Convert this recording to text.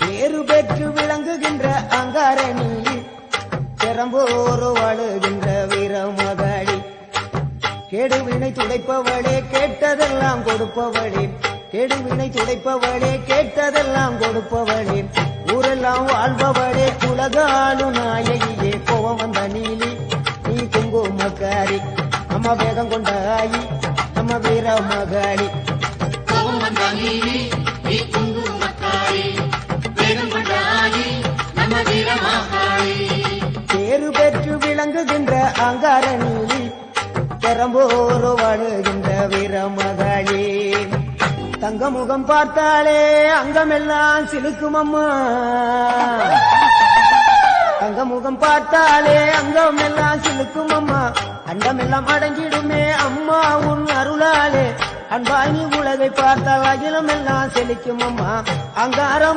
பேரு பெற்று விளங்குகின்ற அங்காரணி. பெரம்போரு வாழுகின்ற வீரமகாளி கெடுவினை துடைப்பவளே கேட்டதெல்லாம் கொடுப்பவளே. கெடுவினை துடைப்பவளே கேட்டதெல்லாம் கொடுப்பவளே. ஊரெல்லாம் வாழ்பவளே உலகாளு நாயகியே. கோவம் வந்த நீலி நீ குங்குமக்காரி நம்ம வேகம் கொண்டாயி நம்ம வீர மகாளி கோபம் வந்த நீலி பெரம்போரு வாழுகின்ற வீரமகளே. தங்க முகம் பார்த்தாலே அங்கமெல்லாம் சிலுக்கும் அம்மா தங்க முகம் பார்த்தாலே அங்கமெல்லாம் சிலுக்கும் அம்மா அண்டமெல்லாம் அடங்கிடுமே அம்மா உன் அருளாலே. அன்பாய் நீ உலகை பார்த்தால் அகிலம் எல்லாம் செழிக்கும் அம்மா அங்காரம்